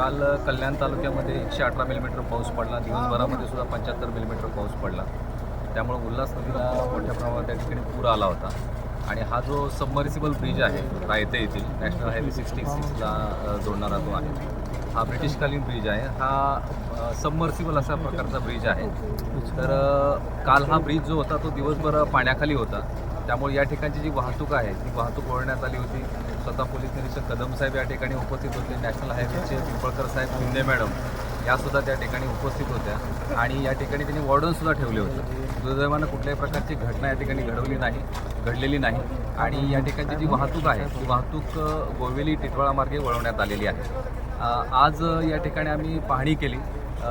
काल कल्याण तालुक्यामध्ये एकशे अठरा मिलीमीटर पाऊस पडला. दिवसभरामध्ये सुद्धा पंच्याहत्तर मिलीमीटर पाऊस पडला. त्यामुळे उल्हास नदीला मोठ्या प्रमाणात त्या ठिकाणी पूर आला होता. आणि हा जो सबमर्सिबल ब्रिज आहे रायते येथील नॅशनल हायवे सिक्स्टी सिक्सला जोडणारा तो आहे हा ब्रिटिशकालीन ब्रिज आहे. हा सबमर्सिबल असा प्रकारचा ब्रिज आहे. तर काल हा ब्रिज जो होता तो दिवसभर पाण्याखाली होता. त्यामुळे या ठिकाणची जी वाहतूक आहे ती वाहतूक ओळण्यात आली होती. स्वतः पोलीस निरीक्षक कदम साहेब या ठिकाणी उपस्थित होते. नॅशनल हायवेचे पिंपळकर साहेब शिंदे मॅडम यासुद्धा त्या ठिकाणी उपस्थित होत्या. आणि या ठिकाणी त्यांनी वॉर्डनसुद्धा ठेवले होते. दुर्दैवानं कुठल्याही प्रकारची घटना या ठिकाणी घडवली नाही घडलेली नाही. आणि या ठिकाणची जी वाहतूक आहे ती वाहतूक गोवेली टिटवाळा मार्गे वळवण्यात आलेली आहे. आज या ठिकाणी आम्ही पाहणी केली.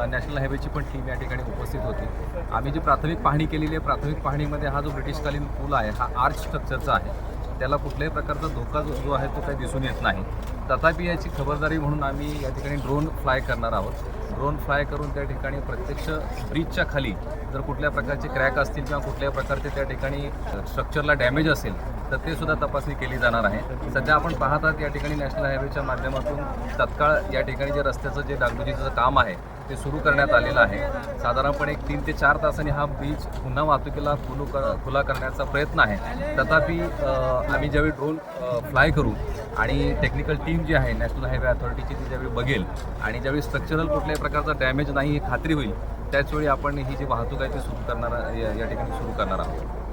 नॅशनल हायवेची पण टीम या ठिकाणी उपस्थित होती. आम्ही जी प्राथमिक पाहणी केलेली आहे प्राथमिक पाहणीमध्ये हा जो ब्रिटिशकालीन पूल आहे हा आर्च स्ट्रक्चरचा आहे. त्याला कुठल्याही प्रकारचा धोका जो जो आहे तो काही दिसून येत नाही. तथापि याची खबरदारी म्हणून आम्ही या ठिकाणी ड्रोन फ्लाय करणार आहोत. ड्रोन फ्लाय करून त्या ठिकाणी प्रत्यक्ष ब्रिजच्या खाली जर कुठल्या प्रकारचे क्रॅक असतील किंवा कुठल्या प्रकारचे त्या ठिकाणी स्ट्रक्चरला डॅमेज असेल तर ते सुद्धा तपासणी केली जाणार आहे. सध्या आपण पाहतात या ठिकाणी नॅशनल हायवेच्या माध्यमातून तत्काळ या ठिकाणी जे रस्त्याचं जे डागडुजीचं काम आहे ते सुरू करण्यात आलेलं आहे. साधारणपणे एक तीन ते चार तासांनी हा ब्रिज पुन्हा वाहतुकीला खुलू कर खुला करण्याचा प्रयत्न आहे. तथापि आम्ही ज्यावेळी ड्रोन फ्लाय करू आणि टेक्निकल टीम जी आहे नॅशनल हायवे अथॉरिटीची ती ज्यावेळी बघेल आणि ज्यावेळी स्ट्रक्चरल कुठल्याही प्रकारचा डॅमेज नाही ही खात्री होईल त्याचवेळी आपण ही जी वाहतूक आहे ती सुरू करणार या या ठिकाणी सुरू करणार आहोत.